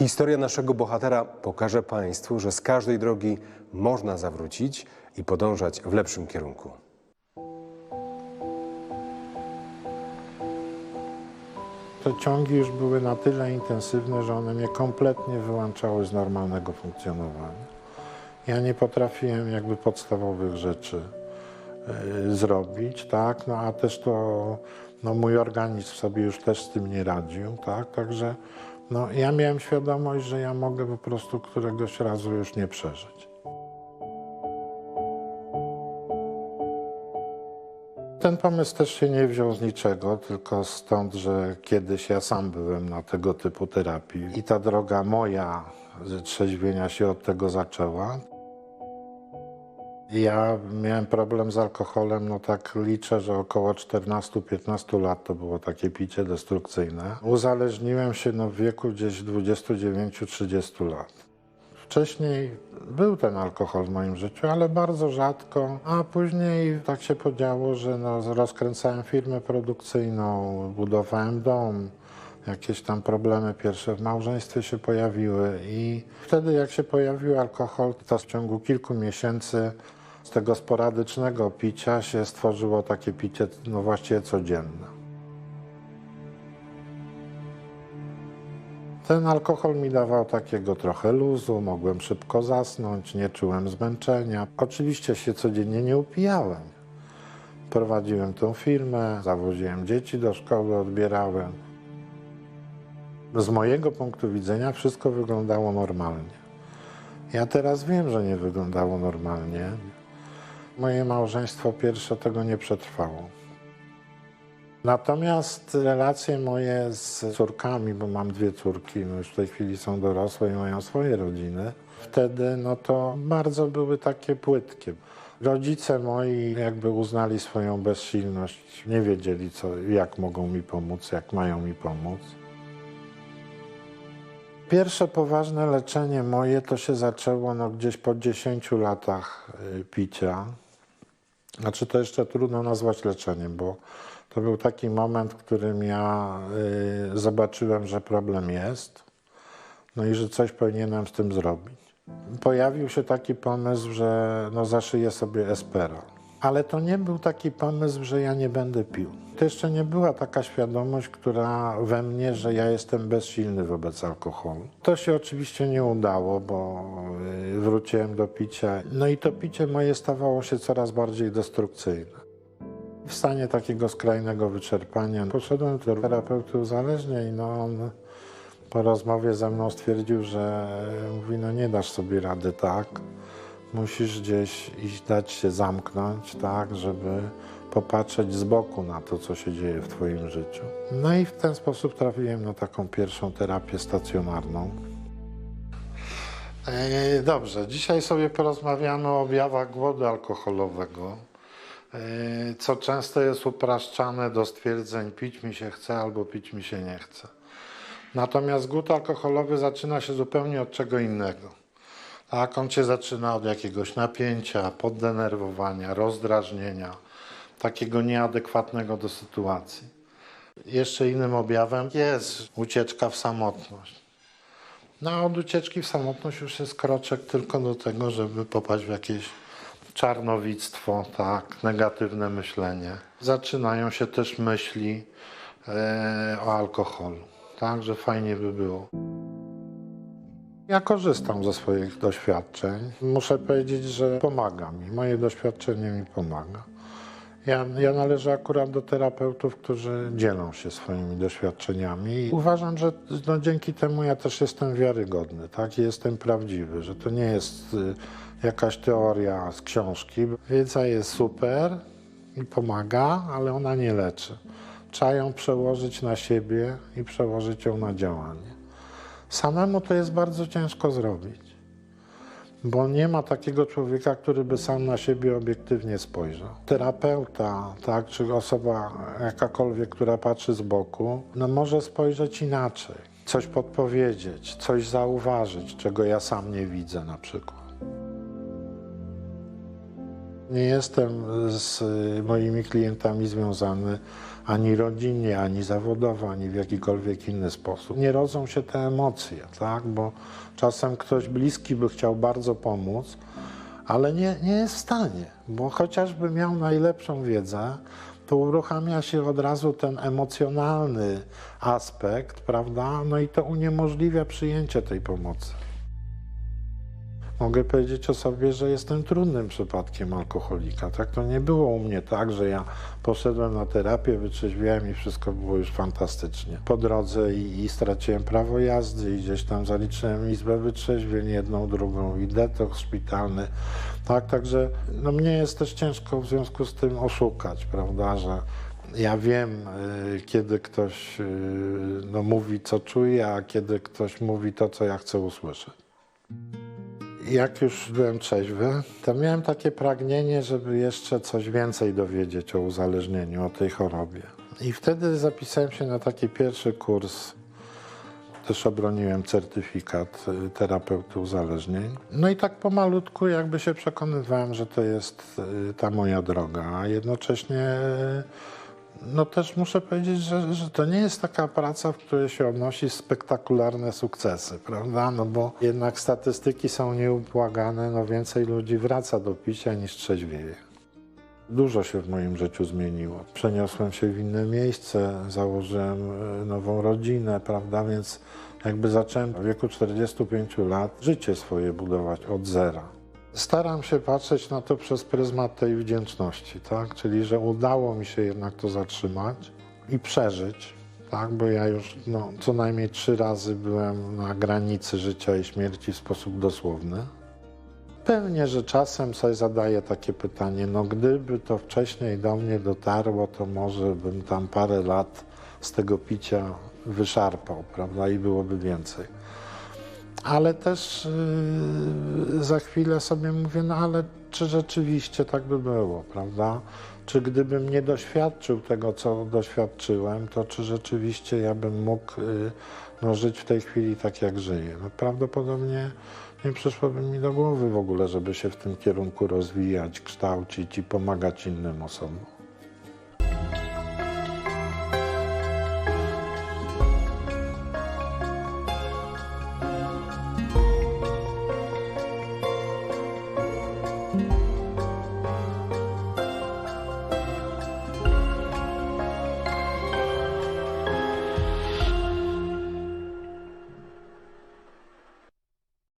Historia naszego bohatera pokaże Państwu, że z każdej drogi można zawrócić i podążać w lepszym kierunku. Te ciągi już były na tyle intensywne, że one mnie kompletnie wyłączały z normalnego funkcjonowania. Ja nie potrafiłem jakby podstawowych rzeczy y, zrobić, tak, no a też to, no mój organizm sobie już też z tym nie radził, tak, także no ja miałem świadomość, że ja mogę po prostu któregoś razu już nie przeżyć. Ten pomysł też się nie wziął z niczego, tylko stąd, że kiedyś ja sam byłem na tego typu terapii i ta droga moja trzeźwienia się od tego zaczęła. Ja miałem problem z alkoholem, no tak liczę, że około 14-15 lat to było takie picie destrukcyjne. Uzależniłem się no w wieku gdzieś 29-30 lat. Wcześniej był ten alkohol w moim życiu, ale bardzo rzadko, a później tak się podziało, że no, rozkręcałem firmę produkcyjną, budowałem dom, jakieś tam problemy pierwsze w małżeństwie się pojawiły i wtedy jak się pojawił alkohol, to w ciągu kilku miesięcy z tego sporadycznego picia się stworzyło takie picie no właściwie codzienne. Ten alkohol mi dawał takiego trochę luzu, mogłem szybko zasnąć, nie czułem zmęczenia. Oczywiście się codziennie nie upijałem. Prowadziłem tą firmę, zawoziłem dzieci do szkoły, odbierałem. Z mojego punktu widzenia wszystko wyglądało normalnie. Ja teraz wiem, że nie wyglądało normalnie. Moje małżeństwo pierwsze tego nie przetrwało. Natomiast relacje moje z córkami, bo mam dwie córki, no już w tej chwili są dorosłe i mają swoje rodziny, wtedy no to bardzo były takie płytkie. Rodzice moi jakby uznali swoją bezsilność, nie wiedzieli co, jak mogą mi pomóc, jak mają mi pomóc. Pierwsze poważne leczenie moje to się zaczęło no, gdzieś po 10 latach y, picia. Znaczy to jeszcze trudno nazwać leczeniem, bo to był taki moment, w którym ja y, zobaczyłem, że problem jest, no i że coś powinienem z tym zrobić. Pojawił się taki pomysł, że no zaszyję sobie Espera. Ale to nie był taki pomysł, że ja nie będę pił. To jeszcze nie była taka świadomość, która we mnie, że ja jestem bezsilny wobec alkoholu. To się oczywiście nie udało, bo y, wróciłem do picia. No i to picie moje stawało się coraz bardziej destrukcyjne. W stanie takiego skrajnego wyczerpania poszedłem do terapeuty uzależnień. No on po rozmowie ze mną stwierdził, że mówi, no nie dasz sobie rady tak. Musisz gdzieś iść, dać się zamknąć, tak, żeby popatrzeć z boku na to, co się dzieje w Twoim życiu. No i w ten sposób trafiłem na taką pierwszą terapię stacjonarną. E, Dobrze, dzisiaj sobie porozmawiamy o objawach głodu alkoholowego, e, co często jest upraszczane do stwierdzeń pić mi się chce albo pić mi się nie chce. Natomiast głód alkoholowy zaczyna się zupełnie od czego innego. Tak, on się zaczyna od jakiegoś napięcia, poddenerwowania, rozdrażnienia, takiego nieadekwatnego do sytuacji. Jeszcze innym objawem jest ucieczka w samotność. No a od ucieczki w samotność już jest kroczek tylko do tego, żeby popaść w jakieś czarnowictwo, tak, negatywne myślenie. Zaczynają się też myśli e, o alkoholu, tak, że fajnie by było. Ja korzystam ze swoich doświadczeń. Muszę powiedzieć, że pomaga mi. Moje doświadczenie mi pomaga. Ja, ja należę akurat do terapeutów, którzy dzielą się swoimi doświadczeniami. I uważam, że no, dzięki temu ja też jestem wiarygodny, tak? I jestem prawdziwy, że to nie jest y, jakaś teoria z książki. Wiedza jest super i pomaga, ale ona nie leczy. Trzeba ją przełożyć na siebie i przełożyć ją na działanie. Samemu to jest bardzo ciężko zrobić, bo nie ma takiego człowieka, który by sam na siebie obiektywnie spojrzał. Terapeuta, tak, czy osoba jakakolwiek, która patrzy z boku, no może spojrzeć inaczej, coś podpowiedzieć, coś zauważyć, czego ja sam nie widzę na przykład. Nie jestem z y, moimi klientami związany ani rodzinnie, ani zawodowo, ani w jakikolwiek inny sposób. Nie rodzą się te emocje, tak? bo czasem ktoś bliski by chciał bardzo pomóc, ale nie, nie jest w stanie, bo chociażby miał najlepszą wiedzę, to uruchamia się od razu ten emocjonalny aspekt, prawda? No i to uniemożliwia przyjęcie tej pomocy. Mogę powiedzieć o sobie, że jestem trudnym przypadkiem alkoholika. Tak to nie było u mnie tak, że ja poszedłem na terapię, wytrzeźwiałem i wszystko było już fantastycznie. Po drodze i, i straciłem prawo jazdy i gdzieś tam zaliczyłem izbę wytrzeźwień jedną, drugą i detoks szpitalny. Tak, także no mnie jest też ciężko w związku z tym oszukać, prawda, że ja wiem, y, kiedy ktoś y, no, mówi, co czuje, a kiedy ktoś mówi to, co ja chcę usłyszeć. Jak już byłem trzeźwy, to miałem takie pragnienie, żeby jeszcze coś więcej dowiedzieć o uzależnieniu, o tej chorobie. I wtedy zapisałem się na taki pierwszy kurs. Też obroniłem certyfikat y, terapeuty uzależnień. No i tak pomalutku jakby się przekonywałem, że to jest y, ta moja droga, a jednocześnie no też muszę powiedzieć, że, że to nie jest taka praca, w której się odnosi spektakularne sukcesy, prawda? No bo jednak statystyki są nieubłagane, no więcej ludzi wraca do picia niż trzeźwieje. Dużo się w moim życiu zmieniło. Przeniosłem się w inne miejsce, założyłem e, nową rodzinę, prawda? Więc jakby zacząłem w wieku 45 lat życie swoje budować od zera. Staram się patrzeć na to przez pryzmat tej wdzięczności, tak? Czyli, że udało mi się jednak to zatrzymać i przeżyć, tak? Bo ja już no, co najmniej trzy razy byłem na granicy życia i śmierci w sposób dosłowny. Pewnie, że czasem sobie zadaję takie pytanie, no gdyby to wcześniej do mnie dotarło, to może bym tam parę lat z tego picia wyszarpał, prawda? I byłoby więcej. Ale też yy, za chwilę sobie mówię, no ale czy rzeczywiście tak by było, prawda? Czy gdybym nie doświadczył tego, co doświadczyłem, to czy rzeczywiście ja bym mógł yy, no, żyć w tej chwili tak, jak żyję? No, prawdopodobnie nie przyszłoby mi do głowy w ogóle, żeby się w tym kierunku rozwijać, kształcić i pomagać innym osobom.